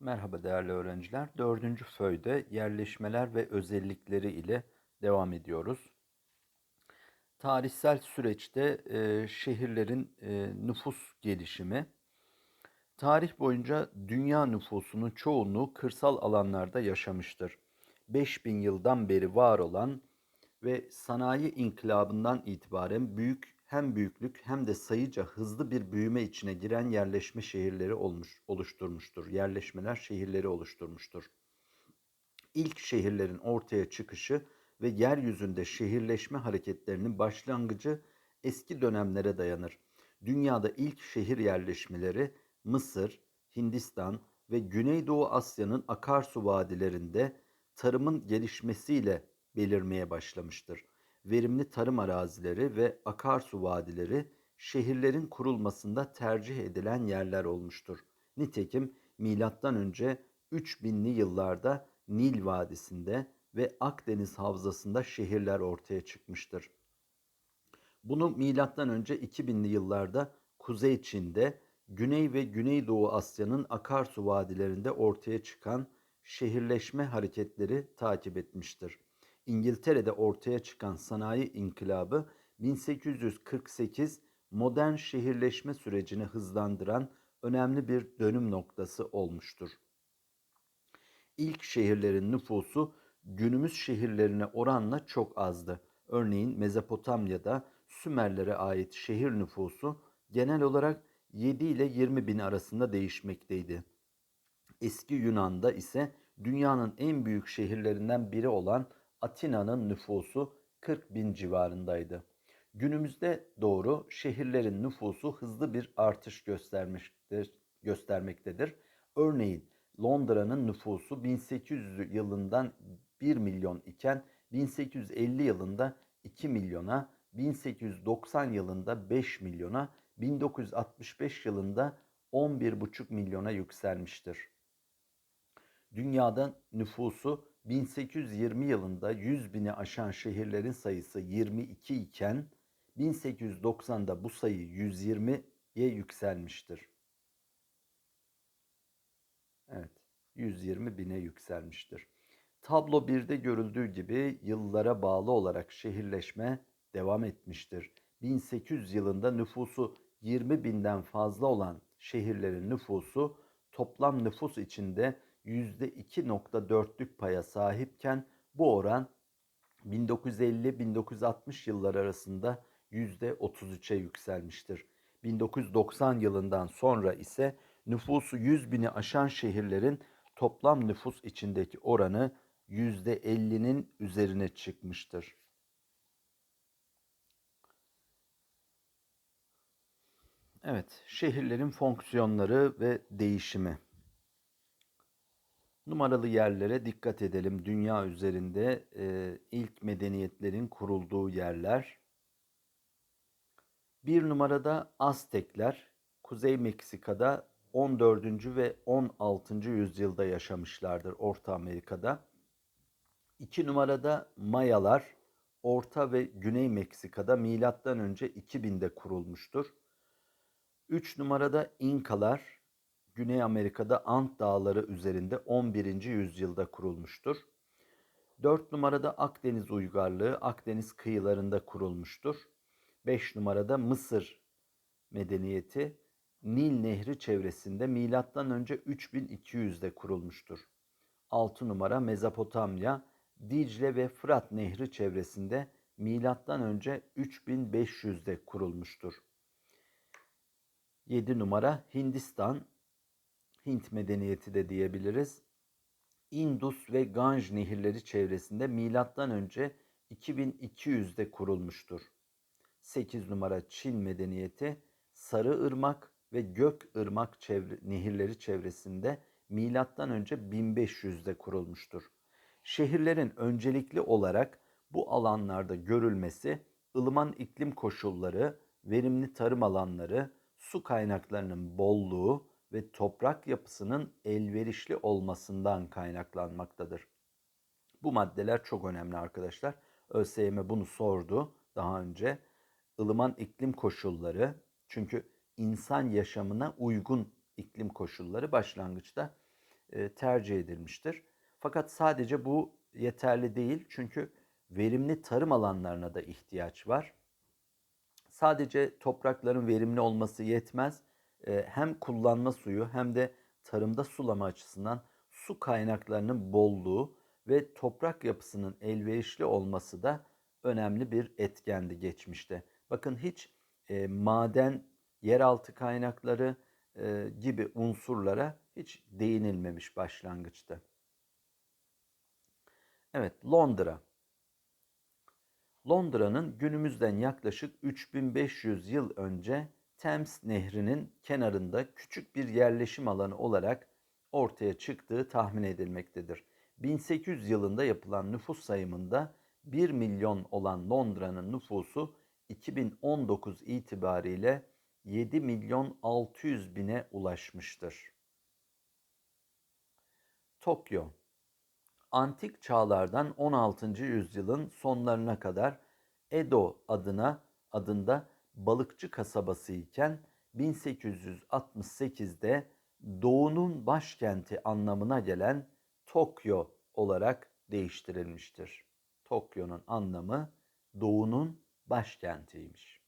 Merhaba değerli öğrenciler. Dördüncü föyde yerleşmeler ve özellikleri ile devam ediyoruz. Tarihsel süreçte e, şehirlerin e, nüfus gelişimi, tarih boyunca dünya nüfusunun çoğunluğu kırsal alanlarda yaşamıştır. 5000 yıldan beri var olan ve sanayi inkılabından itibaren büyük hem büyüklük hem de sayıca hızlı bir büyüme içine giren yerleşme şehirleri olmuş, oluşturmuştur. Yerleşmeler şehirleri oluşturmuştur. İlk şehirlerin ortaya çıkışı ve yeryüzünde şehirleşme hareketlerinin başlangıcı eski dönemlere dayanır. Dünyada ilk şehir yerleşmeleri Mısır, Hindistan ve Güneydoğu Asya'nın akarsu vadilerinde tarımın gelişmesiyle belirmeye başlamıştır verimli tarım arazileri ve akarsu vadileri şehirlerin kurulmasında tercih edilen yerler olmuştur. Nitekim milattan önce 3000'li yıllarda Nil Vadisi'nde ve Akdeniz Havzası'nda şehirler ortaya çıkmıştır. Bunu milattan önce 2000'li yıllarda Kuzey Çin'de, Güney ve Güneydoğu Asya'nın akarsu vadilerinde ortaya çıkan şehirleşme hareketleri takip etmiştir. İngiltere'de ortaya çıkan sanayi inkılabı 1848 modern şehirleşme sürecini hızlandıran önemli bir dönüm noktası olmuştur. İlk şehirlerin nüfusu günümüz şehirlerine oranla çok azdı. Örneğin Mezopotamya'da Sümerlere ait şehir nüfusu genel olarak 7 ile 20 bin arasında değişmekteydi. Eski Yunan'da ise dünyanın en büyük şehirlerinden biri olan Atina'nın nüfusu 40 bin civarındaydı. Günümüzde doğru şehirlerin nüfusu hızlı bir artış göstermiştir, göstermektedir. Örneğin Londra'nın nüfusu 1800 yılından 1 milyon iken 1850 yılında 2 milyona, 1890 yılında 5 milyona, 1965 yılında 11,5 milyona yükselmiştir. Dünyada nüfusu 1820 yılında 100 bini aşan şehirlerin sayısı 22 iken 1890'da bu sayı 120'ye yükselmiştir. Evet, 120 bine yükselmiştir. Tablo 1'de görüldüğü gibi yıllara bağlı olarak şehirleşme devam etmiştir. 1800 yılında nüfusu 20 binden fazla olan şehirlerin nüfusu toplam nüfus içinde %2.4'lük paya sahipken bu oran 1950-1960 yıllar arasında %33'e yükselmiştir. 1990 yılından sonra ise nüfusu 100 bini aşan şehirlerin toplam nüfus içindeki oranı %50'nin üzerine çıkmıştır. Evet, şehirlerin fonksiyonları ve değişimi. Numaralı yerlere dikkat edelim. Dünya üzerinde e, ilk medeniyetlerin kurulduğu yerler. Bir numarada Aztekler, Kuzey Meksika'da 14. ve 16. yüzyılda yaşamışlardır Orta Amerika'da. İki numarada Mayalar, Orta ve Güney Meksika'da milattan önce 2000'de kurulmuştur. Üç numarada İnkalar, Güney Amerika'da Ant Dağları üzerinde 11. yüzyılda kurulmuştur. 4 numarada Akdeniz uygarlığı Akdeniz kıyılarında kurulmuştur. 5 numarada Mısır medeniyeti Nil Nehri çevresinde milattan önce 3200'de kurulmuştur. 6 numara Mezopotamya Dicle ve Fırat Nehri çevresinde milattan önce 3500'de kurulmuştur. 7 numara Hindistan Hint medeniyeti de diyebiliriz. Indus ve Ganj nehirleri çevresinde milattan önce 2200'de kurulmuştur. 8 numara Çin medeniyeti Sarı Irmak ve Gök Irmak çevre, nehirleri çevresinde milattan önce 1500'de kurulmuştur. Şehirlerin öncelikli olarak bu alanlarda görülmesi ılıman iklim koşulları, verimli tarım alanları, su kaynaklarının bolluğu ve toprak yapısının elverişli olmasından kaynaklanmaktadır. Bu maddeler çok önemli arkadaşlar. ÖSYM bunu sordu daha önce. Ilıman iklim koşulları çünkü insan yaşamına uygun iklim koşulları başlangıçta e, tercih edilmiştir. Fakat sadece bu yeterli değil çünkü verimli tarım alanlarına da ihtiyaç var. Sadece toprakların verimli olması yetmez. E, hem kullanma suyu hem de tarımda sulama açısından su kaynaklarının bolluğu ve toprak yapısının elverişli olması da önemli bir etkendi geçmişte. Bakın hiç e, maden, yeraltı kaynakları e, gibi unsurlara hiç değinilmemiş başlangıçta. Evet, Londra. Londra'nın günümüzden yaklaşık 3500 yıl önce Thames Nehri'nin kenarında küçük bir yerleşim alanı olarak ortaya çıktığı tahmin edilmektedir. 1800 yılında yapılan nüfus sayımında 1 milyon olan Londra'nın nüfusu 2019 itibariyle 7 milyon 600 bine ulaşmıştır. Tokyo Antik çağlardan 16. yüzyılın sonlarına kadar Edo adına adında balıkçı kasabası iken 1868'de doğunun başkenti anlamına gelen Tokyo olarak değiştirilmiştir. Tokyo'nun anlamı doğunun başkentiymiş.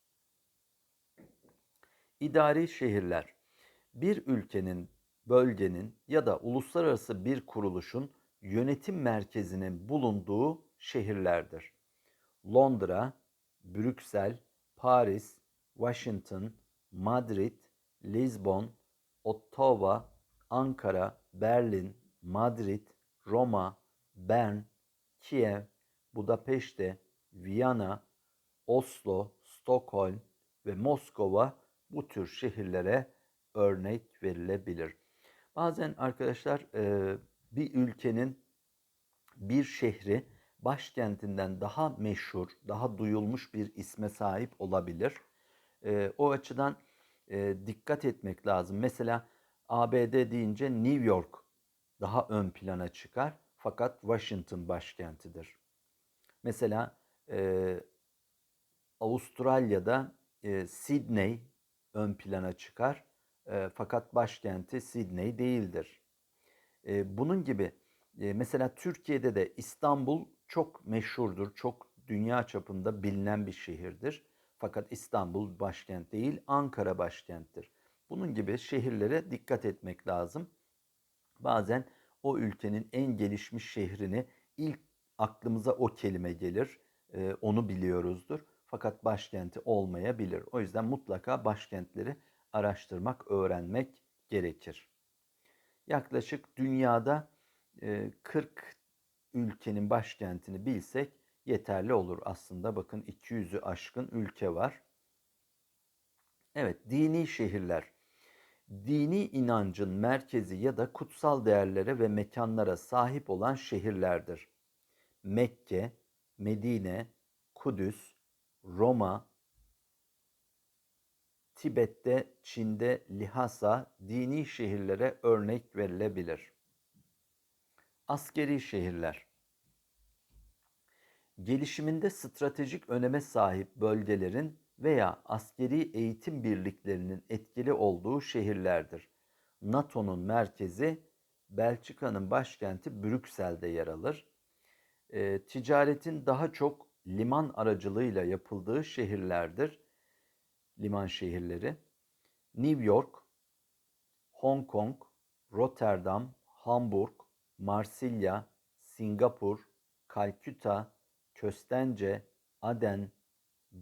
İdari şehirler bir ülkenin, bölgenin ya da uluslararası bir kuruluşun yönetim merkezinin bulunduğu şehirlerdir. Londra, Brüksel, Paris, Washington, Madrid, Lisbon, Ottawa, Ankara, Berlin, Madrid, Roma, Bern, Kiev, Budapeşte, Viyana, Oslo, Stockholm ve Moskova bu tür şehirlere örnek verilebilir. Bazen arkadaşlar bir ülkenin bir şehri başkentinden daha meşhur, daha duyulmuş bir isme sahip olabilir. O açıdan dikkat etmek lazım. Mesela ABD deyince New York daha ön plana çıkar. Fakat Washington başkentidir. Mesela e, Avustralya'da e, Sydney ön plana çıkar. E, fakat başkenti Sydney değildir. E, bunun gibi e, mesela Türkiye'de de İstanbul çok meşhurdur, çok dünya çapında bilinen bir şehirdir. Fakat İstanbul başkent değil, Ankara başkenttir. Bunun gibi şehirlere dikkat etmek lazım. Bazen o ülkenin en gelişmiş şehrini ilk aklımıza o kelime gelir. E, onu biliyoruzdur. Fakat başkenti olmayabilir. O yüzden mutlaka başkentleri araştırmak, öğrenmek gerekir. Yaklaşık dünyada e, 40 ülkenin başkentini bilsek yeterli olur aslında. Bakın 200'ü aşkın ülke var. Evet, dini şehirler dini inancın merkezi ya da kutsal değerlere ve mekanlara sahip olan şehirlerdir. Mekke, Medine, Kudüs, Roma, Tibet'te, Çin'de Lhasa dini şehirlere örnek verilebilir. Askeri şehirler Gelişiminde stratejik öneme sahip bölgelerin veya askeri eğitim birliklerinin etkili olduğu şehirlerdir. NATO'nun merkezi Belçika'nın başkenti Brüksel'de yer alır. E, ticaretin daha çok liman aracılığıyla yapıldığı şehirlerdir. Liman şehirleri. New York, Hong Kong, Rotterdam, Hamburg, Marsilya, Singapur, Kalküta, Köstence, Aden,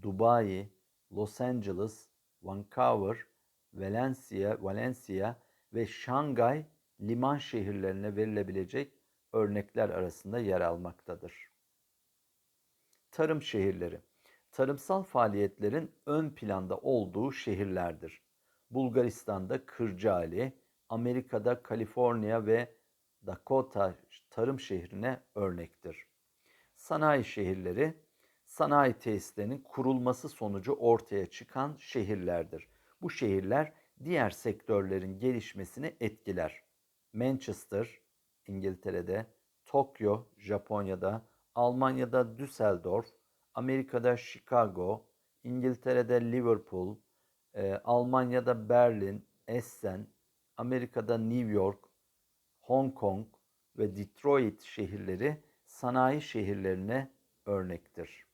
Dubai, Los Angeles, Vancouver, Valencia, Valencia ve Şangay liman şehirlerine verilebilecek örnekler arasında yer almaktadır. Tarım şehirleri tarımsal faaliyetlerin ön planda olduğu şehirlerdir. Bulgaristan'da Kırcaali, Amerika'da Kaliforniya ve Dakota tarım şehrine örnektir. Sanayi şehirleri sanayi tesislerinin kurulması sonucu ortaya çıkan şehirlerdir. Bu şehirler diğer sektörlerin gelişmesini etkiler. Manchester, İngiltere'de, Tokyo, Japonya'da, Almanya'da Düsseldorf, Amerika'da Chicago, İngiltere'de Liverpool, e, Almanya'da Berlin, Essen, Amerika'da New York, Hong Kong ve Detroit şehirleri sanayi şehirlerine örnektir.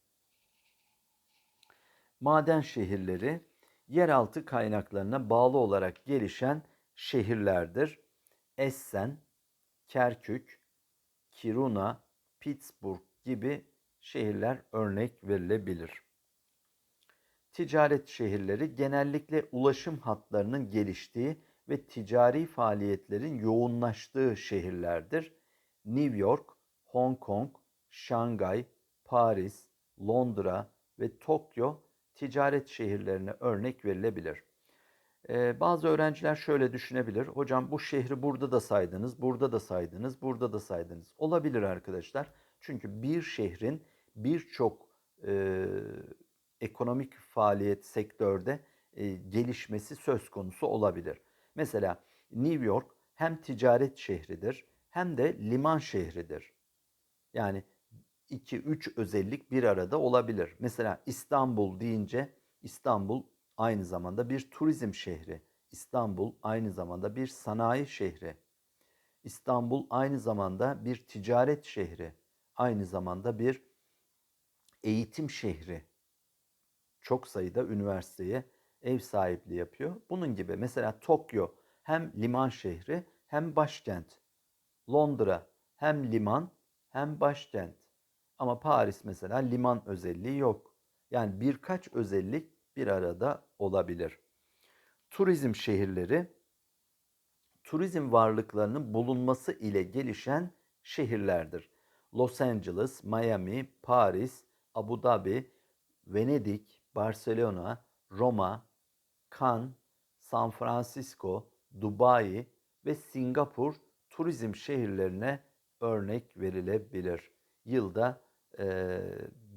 Maden şehirleri yeraltı kaynaklarına bağlı olarak gelişen şehirlerdir. Essen, Kerkük, Kiruna, Pittsburgh gibi şehirler örnek verilebilir. Ticaret şehirleri genellikle ulaşım hatlarının geliştiği ve ticari faaliyetlerin yoğunlaştığı şehirlerdir. New York, Hong Kong, Şangay, Paris, Londra ve Tokyo ticaret şehirlerine örnek verilebilir. Ee, bazı öğrenciler şöyle düşünebilir. Hocam bu şehri burada da saydınız, burada da saydınız, burada da saydınız. Olabilir arkadaşlar. Çünkü bir şehrin birçok e, ekonomik faaliyet sektörde e, gelişmesi söz konusu olabilir. Mesela New York hem ticaret şehridir hem de liman şehridir. Yani 2-3 özellik bir arada olabilir. Mesela İstanbul deyince İstanbul aynı zamanda bir turizm şehri. İstanbul aynı zamanda bir sanayi şehri. İstanbul aynı zamanda bir ticaret şehri. Aynı zamanda bir eğitim şehri. Çok sayıda üniversiteye ev sahipliği yapıyor. Bunun gibi mesela Tokyo hem liman şehri hem başkent. Londra hem liman hem başkent. Ama Paris mesela liman özelliği yok. Yani birkaç özellik bir arada olabilir. Turizm şehirleri turizm varlıklarının bulunması ile gelişen şehirlerdir. Los Angeles, Miami, Paris, Abu Dhabi, Venedik, Barcelona, Roma, Cannes, San Francisco, Dubai ve Singapur turizm şehirlerine örnek verilebilir. Yılda e,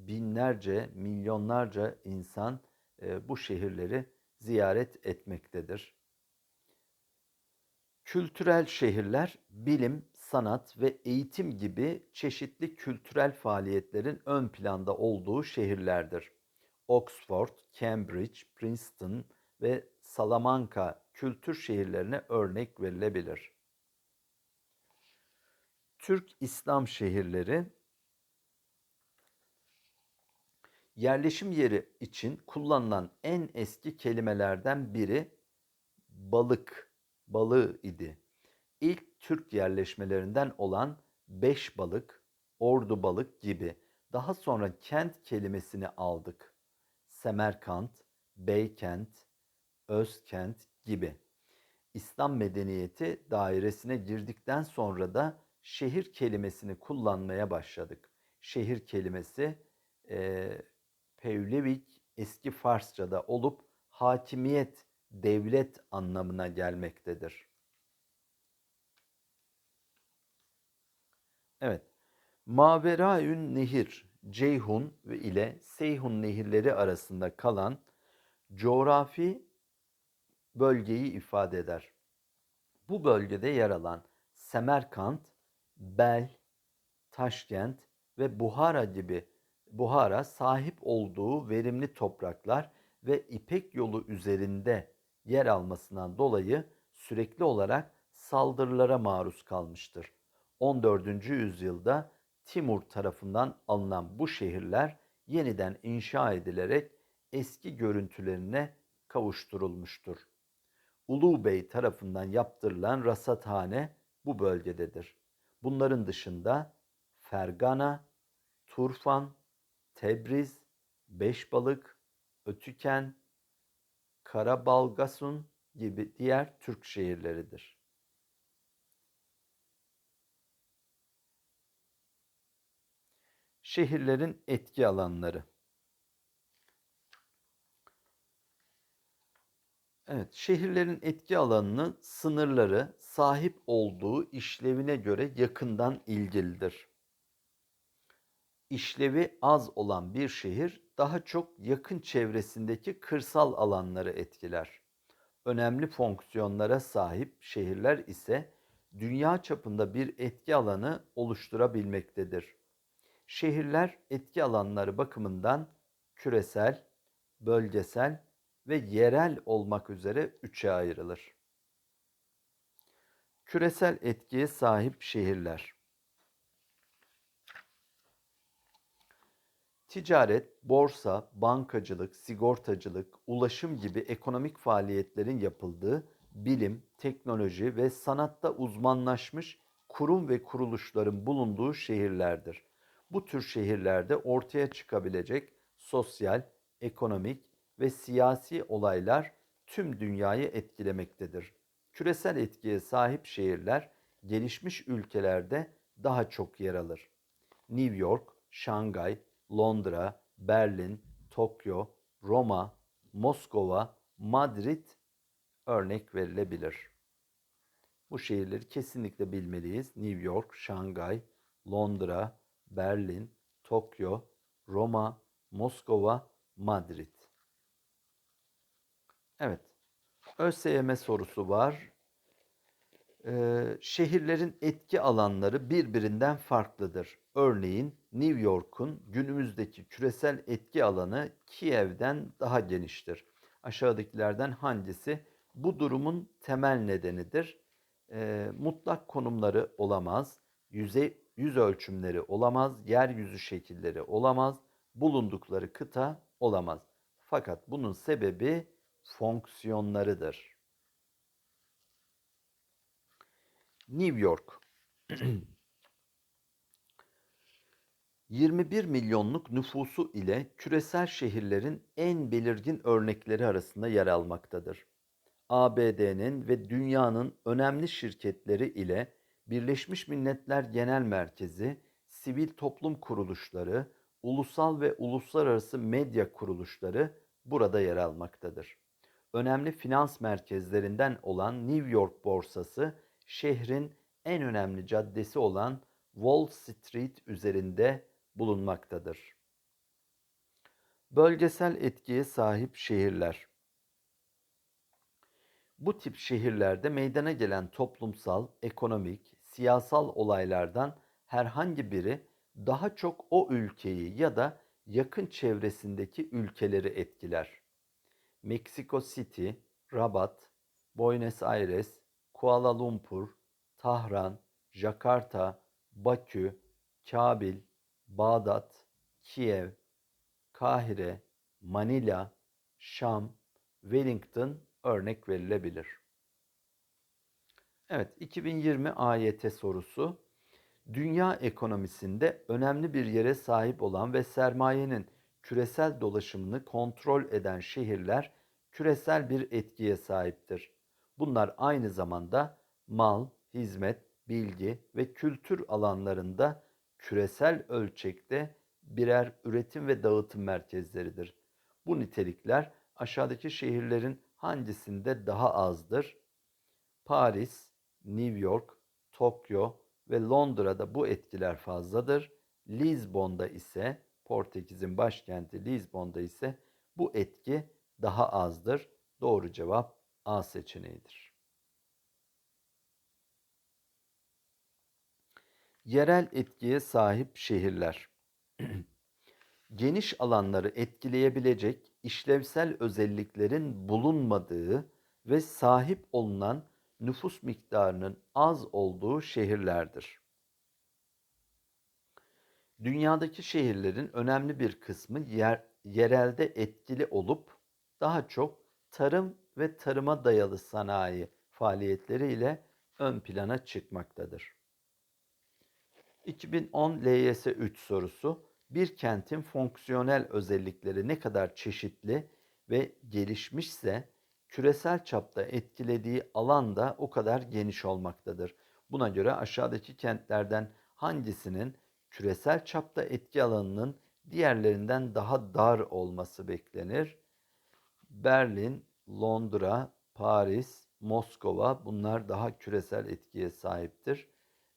binlerce, milyonlarca insan e, bu şehirleri ziyaret etmektedir. Kültürel şehirler bilim, sanat ve eğitim gibi çeşitli kültürel faaliyetlerin ön planda olduğu şehirlerdir. Oxford, Cambridge, Princeton ve Salamanca kültür şehirlerine örnek verilebilir. Türk İslam şehirleri yerleşim yeri için kullanılan en eski kelimelerden biri balık, balığı idi. İlk Türk yerleşmelerinden olan beş balık, ordu balık gibi daha sonra kent kelimesini aldık. Semerkant, Beykent, Özkent gibi. İslam medeniyeti dairesine girdikten sonra da şehir kelimesini kullanmaya başladık. Şehir kelimesi e, Pevlevik eski Farsça'da olup hakimiyet, devlet anlamına gelmektedir. Evet. Maveraün Nehir, Ceyhun ile Seyhun nehirleri arasında kalan coğrafi bölgeyi ifade eder. Bu bölgede yer alan Semerkant, Bel, Taşkent ve Buhara gibi Buhara sahip olduğu verimli topraklar ve İpek yolu üzerinde yer almasından dolayı sürekli olarak saldırılara maruz kalmıştır. 14. yüzyılda Timur tarafından alınan bu şehirler yeniden inşa edilerek eski görüntülerine kavuşturulmuştur. Ulu Bey tarafından yaptırılan rasathane bu bölgededir. Bunların dışında Fergana, Turfan, Tebriz, Beşbalık, Ötüken, Karabalgasun gibi diğer Türk şehirleridir. Şehirlerin etki alanları Evet, şehirlerin etki alanını, sınırları sahip olduğu işlevine göre yakından ilgilidir. İşlevi az olan bir şehir daha çok yakın çevresindeki kırsal alanları etkiler. Önemli fonksiyonlara sahip şehirler ise dünya çapında bir etki alanı oluşturabilmektedir. Şehirler etki alanları bakımından küresel, bölgesel ve yerel olmak üzere üçe ayrılır. Küresel etkiye sahip şehirler. Ticaret, borsa, bankacılık, sigortacılık, ulaşım gibi ekonomik faaliyetlerin yapıldığı bilim, teknoloji ve sanatta uzmanlaşmış kurum ve kuruluşların bulunduğu şehirlerdir. Bu tür şehirlerde ortaya çıkabilecek sosyal, ekonomik ve siyasi olaylar tüm dünyayı etkilemektedir. Küresel etkiye sahip şehirler gelişmiş ülkelerde daha çok yer alır. New York, Şangay, Londra, Berlin, Tokyo, Roma, Moskova, Madrid örnek verilebilir. Bu şehirleri kesinlikle bilmeliyiz. New York, Şangay, Londra, Berlin, Tokyo, Roma, Moskova, Madrid. Evet. ÖSYM sorusu var. Ee, şehirlerin etki alanları birbirinden farklıdır. Örneğin New York'un günümüzdeki küresel etki alanı Kiev'den daha geniştir. Aşağıdakilerden hangisi bu durumun temel nedenidir? Ee, mutlak konumları olamaz, yüzey yüz ölçümleri olamaz, yeryüzü şekilleri olamaz, bulundukları kıta olamaz. Fakat bunun sebebi fonksiyonlarıdır. New York 21 milyonluk nüfusu ile küresel şehirlerin en belirgin örnekleri arasında yer almaktadır. ABD'nin ve dünyanın önemli şirketleri ile Birleşmiş Milletler Genel Merkezi, sivil toplum kuruluşları, ulusal ve uluslararası medya kuruluşları burada yer almaktadır. Önemli finans merkezlerinden olan New York borsası, şehrin en önemli caddesi olan Wall Street üzerinde bulunmaktadır. Bölgesel etkiye sahip şehirler. Bu tip şehirlerde meydana gelen toplumsal, ekonomik, siyasal olaylardan herhangi biri daha çok o ülkeyi ya da yakın çevresindeki ülkeleri etkiler. Meksiko City, Rabat, Buenos Aires, Kuala Lumpur, Tahran, Jakarta, Bakü, Kabil, Bağdat, Kiev, Kahire, Manila, Şam, Wellington örnek verilebilir. Evet, 2020 AYT sorusu. Dünya ekonomisinde önemli bir yere sahip olan ve sermayenin küresel dolaşımını kontrol eden şehirler küresel bir etkiye sahiptir. Bunlar aynı zamanda mal, hizmet, bilgi ve kültür alanlarında küresel ölçekte birer üretim ve dağıtım merkezleridir. Bu nitelikler aşağıdaki şehirlerin hangisinde daha azdır? Paris, New York, Tokyo ve Londra'da bu etkiler fazladır. Lizbon'da ise Portekiz'in başkenti Lizbon'da ise bu etki daha azdır. Doğru cevap A seçeneğidir. Yerel etkiye sahip şehirler. Geniş alanları etkileyebilecek işlevsel özelliklerin bulunmadığı ve sahip olunan nüfus miktarının az olduğu şehirlerdir. Dünyadaki şehirlerin önemli bir kısmı yer, yerelde etkili olup daha çok tarım ve tarıma dayalı sanayi faaliyetleriyle ön plana çıkmaktadır. 2010 LYS 3 sorusu bir kentin fonksiyonel özellikleri ne kadar çeşitli ve gelişmişse küresel çapta etkilediği alan da o kadar geniş olmaktadır. Buna göre aşağıdaki kentlerden hangisinin küresel çapta etki alanının diğerlerinden daha dar olması beklenir? Berlin, Londra, Paris, Moskova bunlar daha küresel etkiye sahiptir.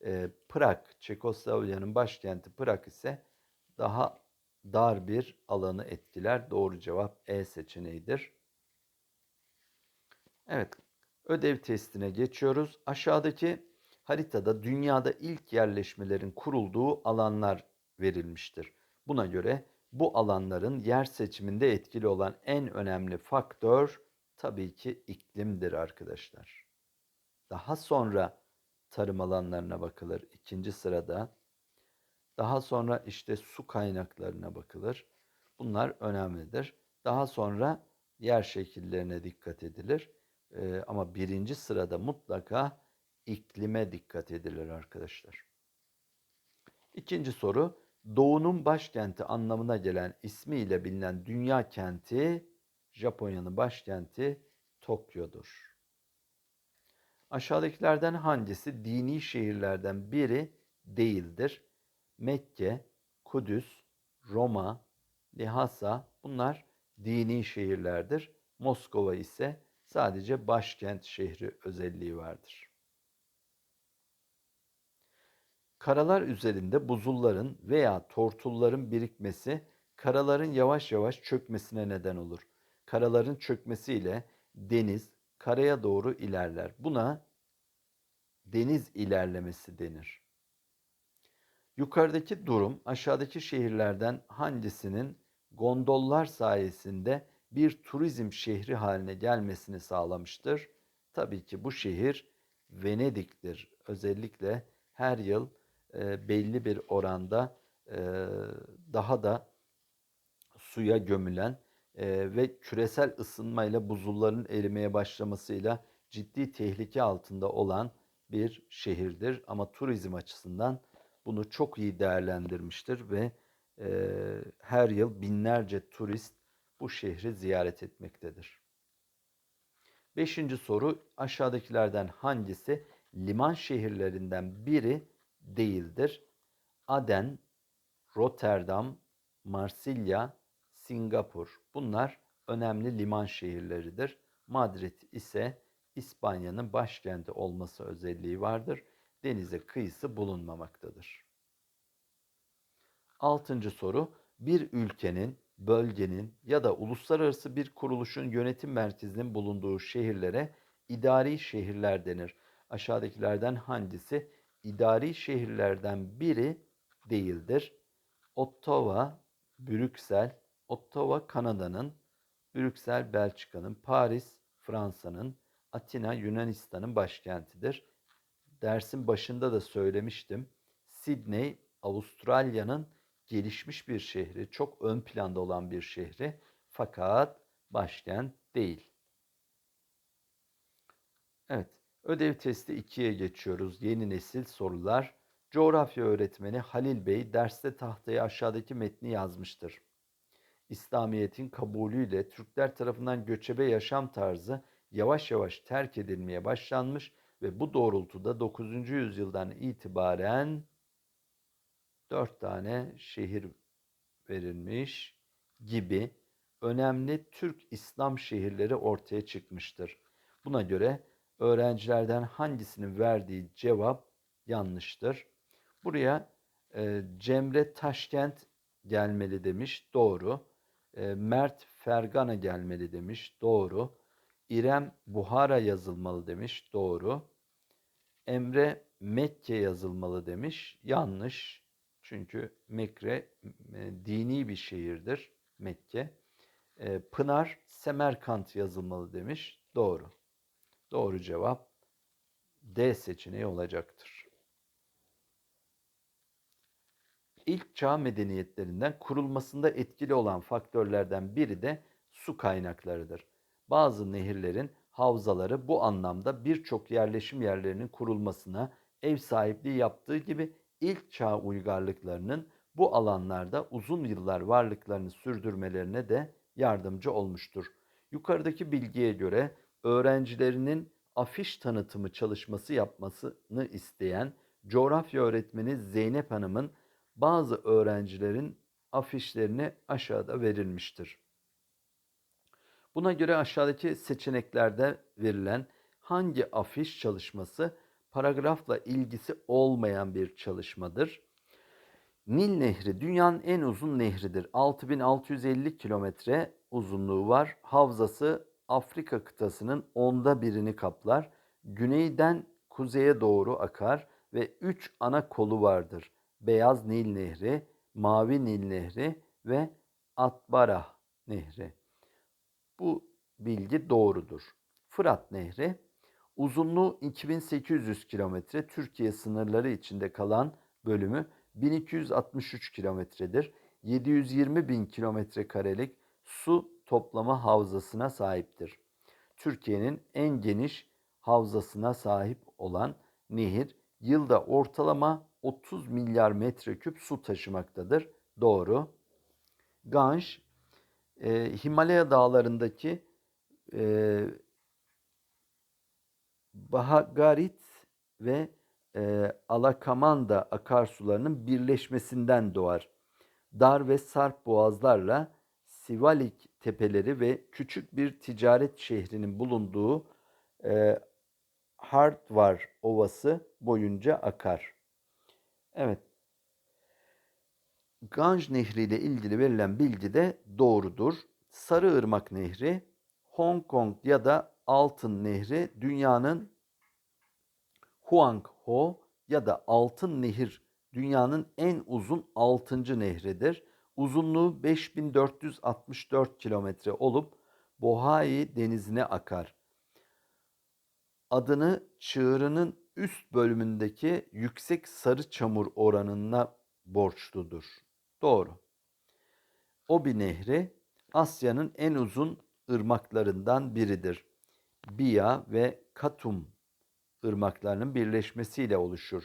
E, Prag, Çekoslovakya'nın başkenti Prag ise daha dar bir alanı etkiler. Doğru cevap E seçeneğidir. Evet, ödev testine geçiyoruz. Aşağıdaki haritada dünyada ilk yerleşmelerin kurulduğu alanlar verilmiştir. Buna göre bu alanların yer seçiminde etkili olan en önemli faktör tabii ki iklimdir arkadaşlar. Daha sonra tarım alanlarına bakılır. İkinci sırada. Daha sonra işte su kaynaklarına bakılır. Bunlar önemlidir. Daha sonra yer şekillerine dikkat edilir. Ee, ama birinci sırada mutlaka iklime dikkat edilir arkadaşlar. İkinci soru. Doğu'nun başkenti anlamına gelen ismiyle bilinen dünya kenti, Japonya'nın başkenti Tokyo'dur. Aşağıdakilerden hangisi dini şehirlerden biri değildir? Mekke, Kudüs, Roma, Lhasa bunlar dini şehirlerdir. Moskova ise sadece başkent şehri özelliği vardır. Karalar üzerinde buzulların veya tortulların birikmesi karaların yavaş yavaş çökmesine neden olur. Karaların çökmesiyle deniz karaya doğru ilerler. Buna deniz ilerlemesi denir. Yukarıdaki durum aşağıdaki şehirlerden hangisinin gondollar sayesinde bir turizm şehri haline gelmesini sağlamıştır? Tabii ki bu şehir Venedik'tir. Özellikle her yıl e, belli bir oranda e, daha da suya gömülen e, ve küresel ısınmayla buzulların erimeye başlamasıyla ciddi tehlike altında olan bir şehirdir. Ama turizm açısından bunu çok iyi değerlendirmiştir ve e, her yıl binlerce turist bu şehri ziyaret etmektedir. Beşinci soru aşağıdakilerden hangisi liman şehirlerinden biri değildir? Aden, Rotterdam, Marsilya, Singapur. Bunlar önemli liman şehirleridir. Madrid ise İspanya'nın başkenti olması özelliği vardır. Denize kıyısı bulunmamaktadır. Altıncı soru. Bir ülkenin, bölgenin ya da uluslararası bir kuruluşun yönetim merkezinin bulunduğu şehirlere idari şehirler denir. Aşağıdakilerden hangisi idari şehirlerden biri değildir? Ottawa, Brüksel, Ottawa Kanada'nın, Brüksel Belçika'nın, Paris Fransa'nın, Atina Yunanistan'ın başkentidir. Dersin başında da söylemiştim. Sydney Avustralya'nın gelişmiş bir şehri, çok ön planda olan bir şehri fakat başkent değil. Evet, ödev testi 2'ye geçiyoruz. Yeni nesil sorular. Coğrafya öğretmeni Halil Bey derste tahtaya aşağıdaki metni yazmıştır. İslamiyet'in kabulüyle Türkler tarafından göçebe yaşam tarzı yavaş yavaş terk edilmeye başlanmış ve bu doğrultuda 9. yüzyıldan itibaren 4 tane şehir verilmiş gibi önemli Türk İslam şehirleri ortaya çıkmıştır. Buna göre öğrencilerden hangisinin verdiği cevap yanlıştır. Buraya e, Cemre Taşkent gelmeli demiş. Doğru. E, Mert Fergana gelmeli demiş. Doğru. İrem Buhara yazılmalı demiş. Doğru. Emre Mekke yazılmalı demiş. Yanlış. Çünkü Mekre e, dini bir şehirdir. Mekke. E, Pınar Semerkant yazılmalı demiş. Doğru. Doğru cevap D seçeneği olacaktır. İlk çağ medeniyetlerinden kurulmasında etkili olan faktörlerden biri de su kaynaklarıdır. Bazı nehirlerin havzaları bu anlamda birçok yerleşim yerlerinin kurulmasına ev sahipliği yaptığı gibi ilk çağ uygarlıklarının bu alanlarda uzun yıllar varlıklarını sürdürmelerine de yardımcı olmuştur. Yukarıdaki bilgiye göre öğrencilerinin afiş tanıtımı çalışması yapmasını isteyen coğrafya öğretmeni Zeynep Hanım'ın bazı öğrencilerin afişlerini aşağıda verilmiştir. Buna göre aşağıdaki seçeneklerde verilen hangi afiş çalışması paragrafla ilgisi olmayan bir çalışmadır? Nil Nehri dünyanın en uzun nehridir. 6650 kilometre uzunluğu var. Havzası Afrika kıtasının onda birini kaplar. Güneyden kuzeye doğru akar ve üç ana kolu vardır. Beyaz Nil Nehri, Mavi Nil Nehri ve Atbara Nehri. Bu bilgi doğrudur. Fırat Nehri Uzunluğu 2800 kilometre, Türkiye sınırları içinde kalan bölümü 1263 kilometredir. 720 bin kilometre karelik su toplama havzasına sahiptir. Türkiye'nin en geniş havzasına sahip olan nehir yılda ortalama 30 milyar metreküp su taşımaktadır. Doğru. Ganj, e, Himalaya dağlarındaki e, Bahagarit ve e, Alakamanda akarsularının birleşmesinden doğar. Dar ve sarp boğazlarla Sivalik tepeleri ve küçük bir ticaret şehrinin bulunduğu e, Hardvar Ovası boyunca akar. Evet. Ganj Nehri ile ilgili verilen bilgi de doğrudur. Sarıırmak Nehri, Hong Kong ya da Altın Nehri dünyanın Huangho ya da Altın Nehir dünyanın en uzun 6. nehridir. Uzunluğu 5464 kilometre olup Bohai denizine akar. Adını çığırının üst bölümündeki yüksek sarı çamur oranına borçludur. Doğru. Obi Nehri Asya'nın en uzun ırmaklarından biridir. Biya ve Katum ırmaklarının birleşmesiyle oluşur.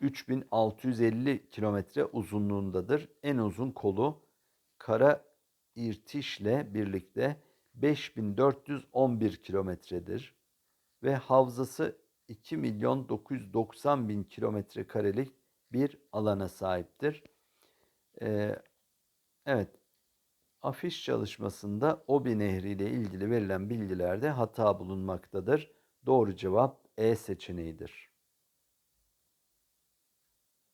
3650 kilometre uzunluğundadır. En uzun kolu Kara İrtiş'le birlikte 5411 kilometredir ve havzası 2 milyon 990 bin kilometre karelik bir alana sahiptir. Ee, evet, afiş çalışmasında Obi Nehri ile ilgili verilen bilgilerde hata bulunmaktadır. Doğru cevap E seçeneğidir.